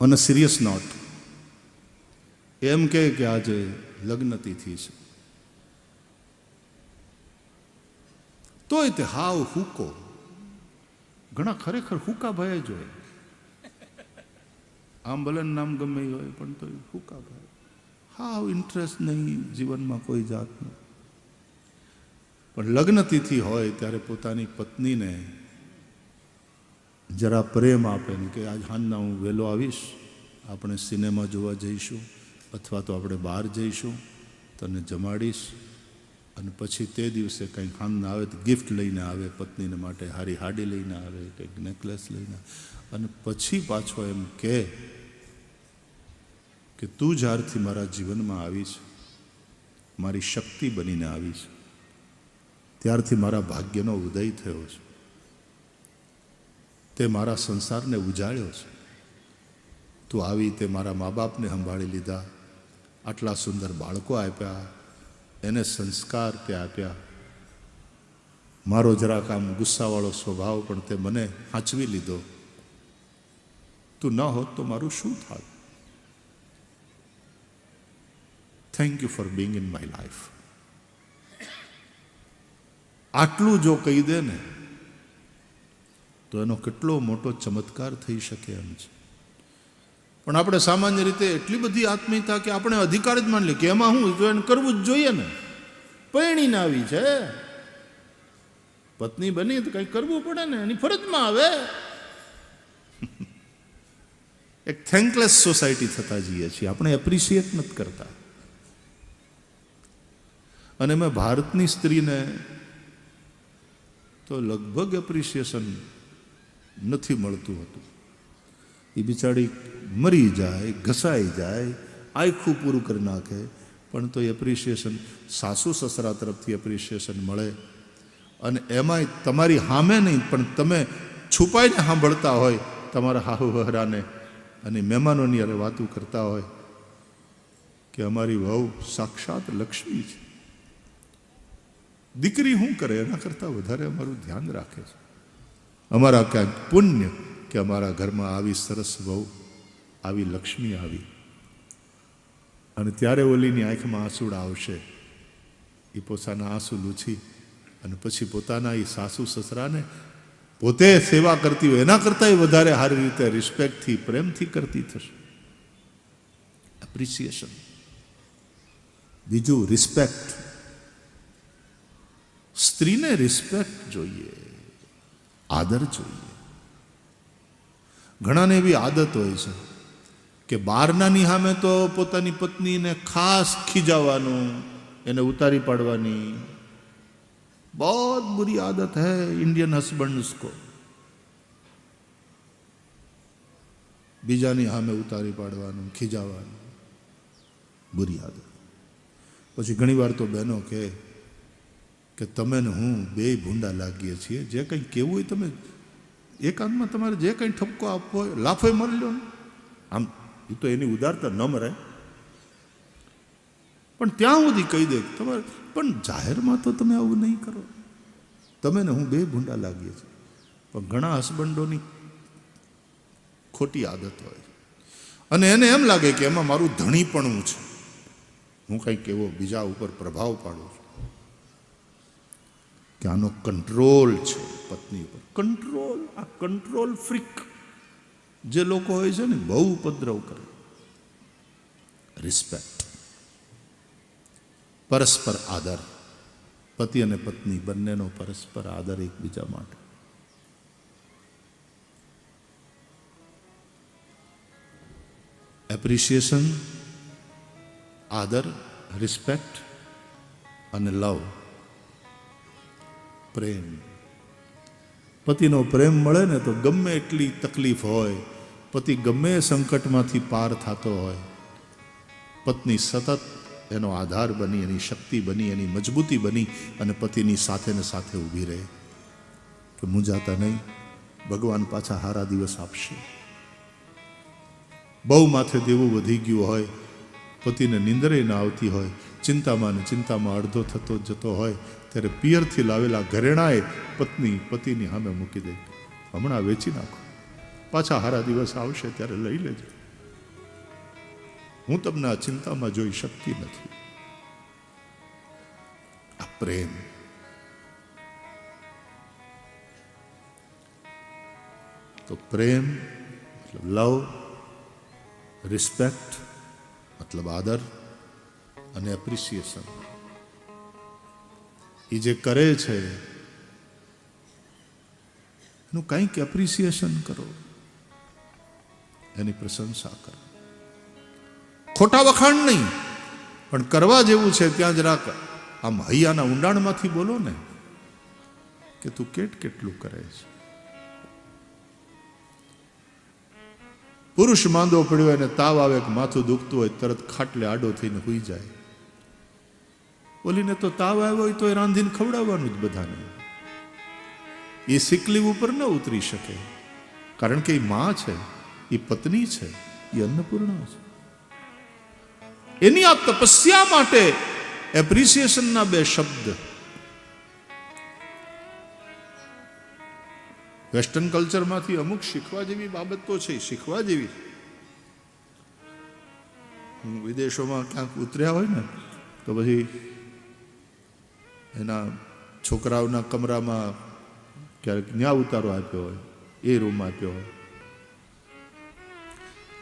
On a serious note એમ કે આજે લગ્ન તિથિ છે. તોય તે હાવ હુકો. ઘણા ખરેખર હુકા ભય જ હોય. આમ ભલે નામ ગમે હોય, પણ તોય હુકા ભય. હાવ ઇન્ટરેસ્ટ નહીં જીવનમાં કોઈ જાતનો. પણ લગ્ન તિથિ હોય ત્યારે પોતાની પત્નીને જરા પ્રેમ આપે ને કે આજ હાંજના હું વહેલો આવીશ, આપણે સિનેમા જોવા જઈશું અથવા તો આપણે બહાર જઈશું, તને જમાડીશ અને પછી તે દિવસે કંઈક હાંજના આવે તો ગિફ્ટ લઈને આવે, પત્નીને માટે હારી હાડી લઈને આવે, કંઈક નેકલેસ લઈને અને પછી પાછો એમ કહે કે તું જ્યારથી મારા જીવનમાં આવી છે મારી શક્તિ બનીને આવી છે ત્યારથી મારા ભાગ્યનો ઉદય થયો છે. તે મારા સંસારને ઉજાળ્યો છે. તું આવી તે મારા મા બાપને સંભાળી લીધા. આટલા સુંદર બાળકો આપ્યા. એને સંસ્કાર તે આપ્યા. મારો જરાક આમ ગુસ્સાવાળો સ્વભાવ પણ તે મને હાંચવી લીધો. તું ન હોત તો મારું શું થાત? Thank you for being in my life આટલું જો કહી દે ને તો એનો કેટલો મોટો ચમત્કાર થઈ શકે એમ છે. પણ આપણે સામાન્ય રીતે એટલી બધી આત્મીયતા કે આપણે અધિકાર જ માની લઈએ કે એમાં હું તો એને કરવું જ જોઈએ ને. પરણીને આવી છે. પત્ની બની તો કંઈ કરવું પડે ને, એની ફરજમાં આવે. એક થેન્કલેસ સોસાયટી થતા જઈએ છીએ. આપણે એપ્રિશિએટ નથી કરતા. અને મેં ભારતની સ્ત્રીને તો લગભગ એપ્રિશિએશન નથી મળતું હતું. એ બિચારી મરી જાય, ઘસાઈ જાય, આખું પૂરું કરી નાખે. પણ તો એપ્રિશિએશન સાસુ સસરા તરફથી એપ્રિશિએશન મળે. અને એમાંય તમારી સામે નહીં, પણ તમે છુપાઈને સાંભળતા હોય, તમારા હાહુ વહરાને અને મહેમાનોની અરે વાતું કરતા હોય કે અમારી વહુ સાક્ષાત લક્ષ્મી છે. દીકરી શું કરે? એના કરતાં વધારે અમારું ધ્યાન રાખે છે. અમારા ક્યાંક પુણ્ય કે અમારા ઘરમાં આવી સરસ વહુ, આવી લક્ષ્મી આવી. અને ત્યારે ઓલીની આંખમાં આંસુડા આવશે. એ પોતાના આંસુ લૂછી અને પછી પોતાના એ સાસુ સસરાને પોતે સેવા કરતી હોય, એના કરતાં વધારે સારી રીતે રિસ્પેક્ટથી પ્રેમથી કરતી થશે. એપ્રિસિએશન બીજું રિસ્પેક્ટ સ્ત્રીને રિસ્પેક્ટ જોઈએ. આદર જોઈએ. ઘણાને એવી આદત હોય છે કે બહારનાની સામે તો પોતાની પત્નીને ખાસ ખીજાવાનું, એને ઉતારી પાડવાની. બહુ બુરી આદત હે ઇન્ડિયન હસબન્ડ્સ કો. બીજાની સામે ઉતારી પાડવાનું, ખીજાવાનું. બુરી આદત. પછી ઘણીવાર તો બહેનો કે કે તમે ને હું બે ભૂંડા લાગીએ છીએ. જે કંઈ કહેવું હોય તમે એકાંતમાં તમારે જે કંઈ ઠપકો આપવો હોય લાફોય મરી લો ને. આમ એ તો એની ઉદારતા ન મરાય. પણ ત્યાં સુધી કહી દે તમારે, પણ જાહેરમાં તો તમે આવું નહીં કરો. તમે ને હું બે ભૂંડા લાગીએ છીએ. પણ ઘણા હસબન્ડોની ખોટી આદત હોય અને એને એમ લાગે કે એમાં મારું ધણીપણું છે. હું કંઈક એવો બીજા ઉપર પ્રભાવ પાડું છું. કે આનો કંટ્રોલ છે પત્ની ઉપર. કંટ્રોલ આ કંટ્રોલ ફ્રીક જે લોકો હોય છે ને, બહુ ઉપદ્રવ કરે. રિસ્પેક્ટ પરસ્પર આદર. પતિ અને પત્ની બંનેનો પરસ્પર આદર એકબીજા માટે. એપ્રિશિએશન આદર રિસ્પેક્ટ અને લવ પ્રેમ. પતિનો પ્રેમ મળે ને તો ગમે એટલી તકલીફ હોય, પતિ ગમે સંકટમાંથી પાર થતો હોય. પત્ની સતત એનો આધાર બની, એની શક્તિ બની, એની મજબૂતી બની અને પતિની સાથે ને સાથે ઊભી રહે. કે મૂંઝાતા નહીં, ભગવાન પાછા હારા દિવસ આપશે. બહુ માથે દેવું વધી ગયું હોય, પતિને નિંદરે ના આવતી હોય ચિંતામાં ને ચિંતામાં અડધો થતો જતો હોય ત્યારે પિયરથી લાવેલા ઘરેણાએ પત્ની પતિની સામે મૂકી દે. હમણાં વેચી નાખો. પાછા હારા દિવસ આવશે ત્યારે લઈ લેજો. હું તમને આ ચિંતામાં જોઈ શકતી નથી. આ પ્રેમ. તો પ્રેમ, મતલબ લવ રિસ્પેક્ટ મતલબ આદર અને એપ્રિસિએશન એ જે કરે છે, એનું કંઈક એપ્રિસિએશન કરો. એની પ્રશંસા કરો. ખોટા વખાણ નહીં, પણ કરવા જેવું છે ત્યાં જરાક આમ હૈયાના ઊંડાણમાંથી બોલો ને, કે તું કેટ કેટલું કરે છે. પુરુષ માંદો પડ્યો અને તાવ આવે કે માથું દુખતું હોય, તરત ખાટલે આડો થઈને હોઈ જાય. ઓલીને તો તાવ આવ્યો હોય તો એ રાંધીને ખવડાવવાનું જ બધાને. એ સિકલી ઉપર ન ઉતરી શકે, કારણ કે એ માં છે, એ પત્ની છે, એ અન્નપૂર્ણા છે. એની આ તપસ્યા માટે એપ્રિસિએશનના બે શબ્દ. વેસ્ટર્ન કલ્ચરમાંથી અમુક શીખવા જેવી બાબત તો છે, શીખવા જેવી. હું વિદેશોમાં ક્યાંક ઉતર્યા હોય ને, તો પછી એના છોકરાઓના કમરામાં ક્યારેક ન્યા ઉતારો આપ્યો હોય, એ રૂમ આપ્યો હોય.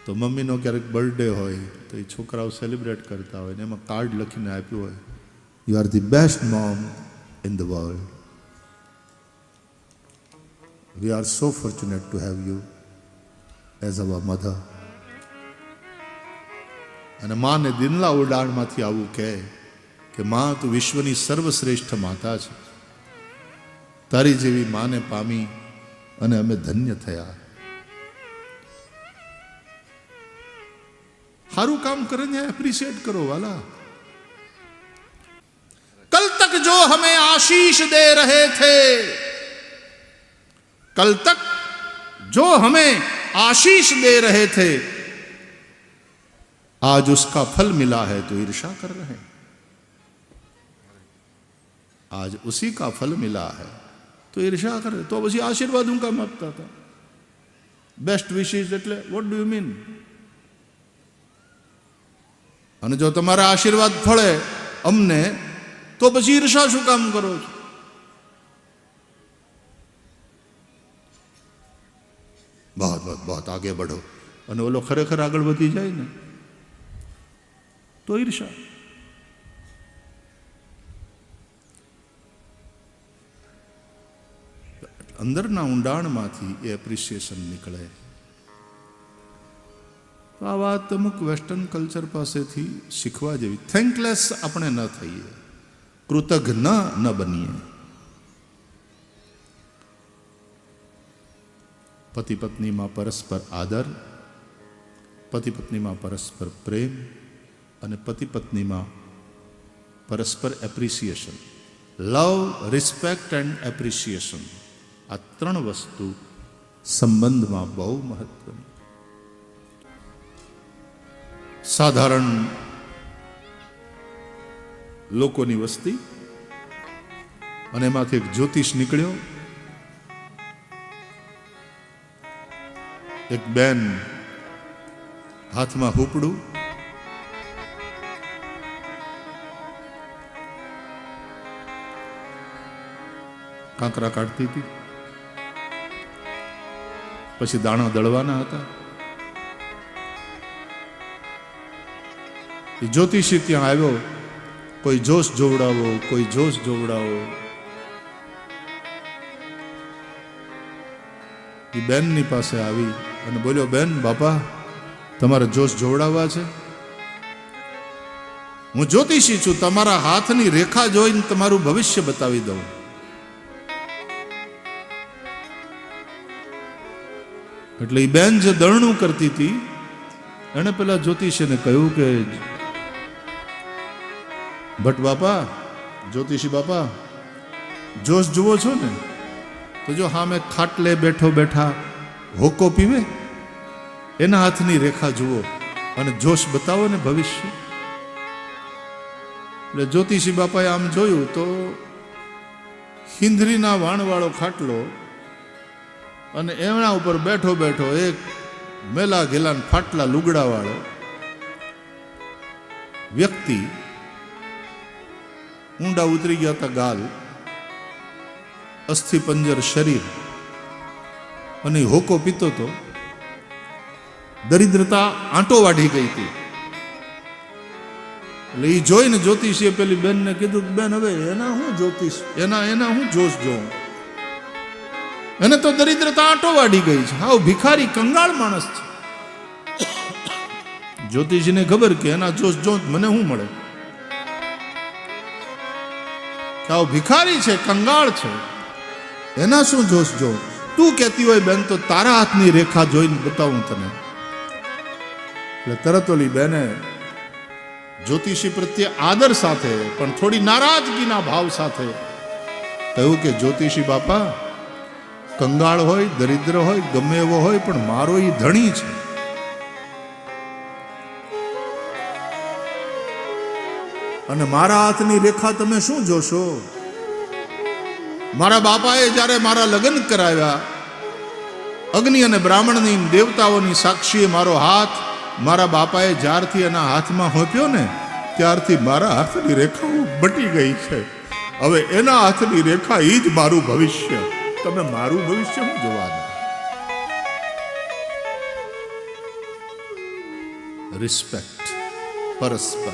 તો મમ્મીનો ક્યારેક બર્થડે હોય, તો એ છોકરાઓ સેલિબ્રેટ કરતા હોય ને એમાં કાર્ડ લખીને આપ્યું હોય you are the best mom in the world we are so fortunate to have you as our mother અને માને દિનલા ઉડાણમાંથી આવું કહે કે માં તું વિશ્વની સર્વશ્રેષ્ઠ માતા છે તારી જેવી માને પામી અને અમે ધન્ય થયા સારું કામ કરે ને એપ્રિશિએટ કરો વાલા कल तक जो हमें आशीष दे रहे थे कल तक जो हमें आशीष दे रहे थे आज उसका फल मिला है तो ईर्षा कर रहे हैं आज उसी का फल मिला है તો ઈર્ષા કરે તો પછી આશીર્વાદ હું કામ આપતા હતા બેસ્ટ વિશિસ એટલે વોટ ડુ યુ મીન અને જો તમારા આશીર્વાદ ફળે અમને તો પછી ઈર્ષા શું કામ કરો છો બહુ બહુ બહુ આગે બઢો અને ઓલો ખરેખર આગળ વધી જાય ને તો ઈર્ષા અંદરના ઊંડાણમાંથી એ એપ્રિસિએશન નીકળે. તો આ વાત અમુક વેસ્ટર્ન કલ્ચર પાસેથી શીખવા જેવી થેન્કલેસ આપણે ન થઈએ. કૃતજ્ઞ ન બનીએ. પતિ પત્નીમાં પરસ્પર આદર, પતિ પત્નીમાં પરસ્પર પ્રેમ અને પતિ પત્નીમાં પરસ્પર appreciation love respect and appreciation આ ત્રણ વસ્તુ સંબંધમાં બહુ મહત્વની. સાધારણ લોકોની વસ્તી અને એમાંથી એક જ્યોતિષ નીકળ્યો. એક બેન હાથમાં હુપડું. કાંકરા કાઢતી હતી. પછી દાણા દળવાના હતા. એ જ્યોતિષી ત્યાં આવ્યો, કોઈ જોશ જોવડાવો, કોઈ જોશ જોવડાવો. એ બેનની પાસે આવી અને બોલ્યો, બેન, બાપા, તમારે જોશ જોવડાવવા છે? હું જ્યોતિષી છું, તમારા હાથની રેખા જોઈને તમારું ભવિષ્ય બતાવી દઉં. એટલે એ બેન જે દરણું કરતી હતી, એણે પેલા જ્યોતિષીને કહ્યું કે, ભટ્ટ બાપા, જ્યોતિષી બાપા, જોશ જુઓ છો ને? તો જો હા મેં ખાટલે બેઠો બેઠા હોકો પીવે? એના હાથની રેખા જુઓ અને જોશ બતાવો ને ભવિષ્ય. એટલે જ્યોતિષી બાપાએ આમ જોયું તો હિંદરીના વાણવાળો ખાટલો અને એમના ઉપર બેઠો બેઠો એક મેલા ઘેલા ફાટલા લુગડાવાળો વ્યક્તિ ઊંડા ઉતરી ગયા હતા ગાલ અસ્થિપંજર શરીર અને હોકો પીતો તો દરિદ્રતા આંટો વાઢી ગઈ હતી. એટલે એ જોઈને જ્યોતિષીએ પેલી બેનને કીધું, બેન, હવે એના હું જ્યોતિષ? એના એના હું જોશ જોઉં? એને તો દરિદ્રતા આંટો વાડી ગઈ છે. હાવ ભિખારી કંગાળ માણસ છે. જ્યોતિષીને ખબર કે એના જોશ જોત મને શું મળે? આવ ભિખારી છે, કંગાળ છે. એના શું જોશ જો? તું કહેતી હોય બેન, તો તારા હાથની રેખા જોઈને બતાવું તને. એટલે તરત ઓલી બેને જ્યોતિષી પ્રત્યે આદર સાથે, પણ થોડી નારાજગીના ભાવ સાથે કહ્યું કે જ્યોતિષી બાપા કંગાળ હોય, દરિદ્ર હોય, ગમે એવો હોય, પણ મારો એ ધણી છે. અને મારા હાથની રેખા તમે શું જોશો? મારા બાપાએ જ્યારે મારા લગ્ન કરાવ્યા, અગ્નિ અને બ્રાહ્મણની દેવતાઓની સાક્ષીએ મારો હાથ મારા બાપાએ જ્યારથી એના હાથમાં હોપ્યો ને, ત્યારથી મારા હાથની રેખાઓ બટી ગઈ છે. હવે એના હાથની રેખા એ જ મારું ભવિષ્ય. તમે મારું ભવિષ્ય હું જોવાનું રિસ્પેક્ટ પરસ્પર.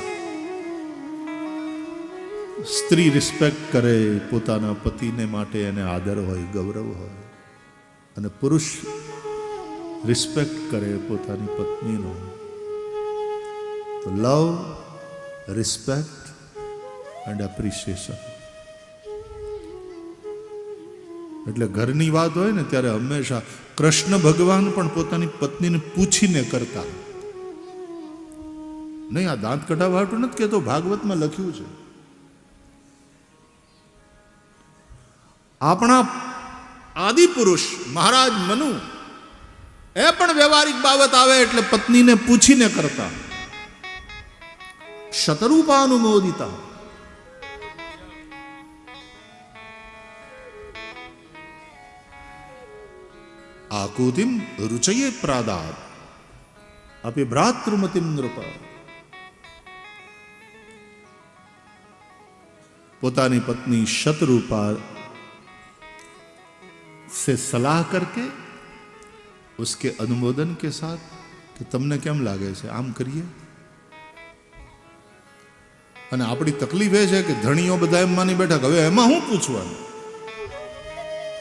સ્ત્રી રિસ્પેક્ટ કરે પોતાના પતિને માટે એને આદર હોય, ગૌરવ હોય. અને પુરુષ રિસ્પેક્ટ કરે પોતાની પત્નીનો. તો લવ રિસ્પેક્ટ એન્ડ એપ્રિસિએશન એટલે ઘરની વાત હોય ને ત્યારે હંમેશા કૃષ્ણ ભગવાન પણ પોતાની પત્નીને પૂછીને કરતા. નહીં, આ દાંત કઢાવાટું નથી કહેતો, ભાગવતમાં લખ્યું છે. આપણા આદિ પુરુષ મહારાજ મનુ એ પણ વ્યવહારિક બાબત આવે એટલે પત્નીને પૂછીને કરતા. શતરૂપાનુમોદિતા. આકુતિમ રુચયે પ્રાદાત અપી ભ્રાતૃમતિમ નૃપ પોતાની પત્ની શતરૂપા से सलाह करके उसके अनुमोदन के साथ કે તમને કેમ લાગે છે આમ કરીએ અને આપણી તકલીફ એ છે કે ધણીઓ બધા એમ માની બેઠા કે હવે એમાં શું પૂછવાનું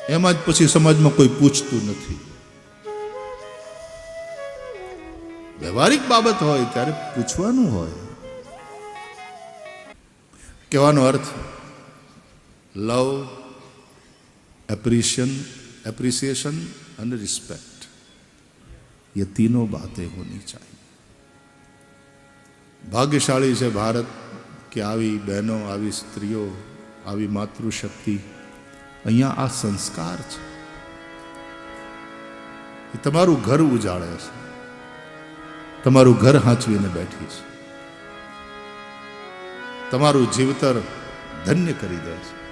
એમાં જ પછી સમાજમાં કોઈ પૂછતું નથી વ્યવહારિક બાબત હોય ત્યારે પૂછવાનું હોય કહેવાનો અર્થ love appreciation appreciation and respect ये तीनों बातें होनी चाहिए ભાગ્યશાળી છે ભારત કે આવી બહેનો આવી સ્ત્રીઓ આવી માતૃશક્તિ અહીંયા આ સંસ્કાર છે. એ તમારું ઘર ઉજાળે છે. તમારું ઘર હાંચવીને બેઠી છે. તમારું જીવતર ધન્ય કરી દે છે.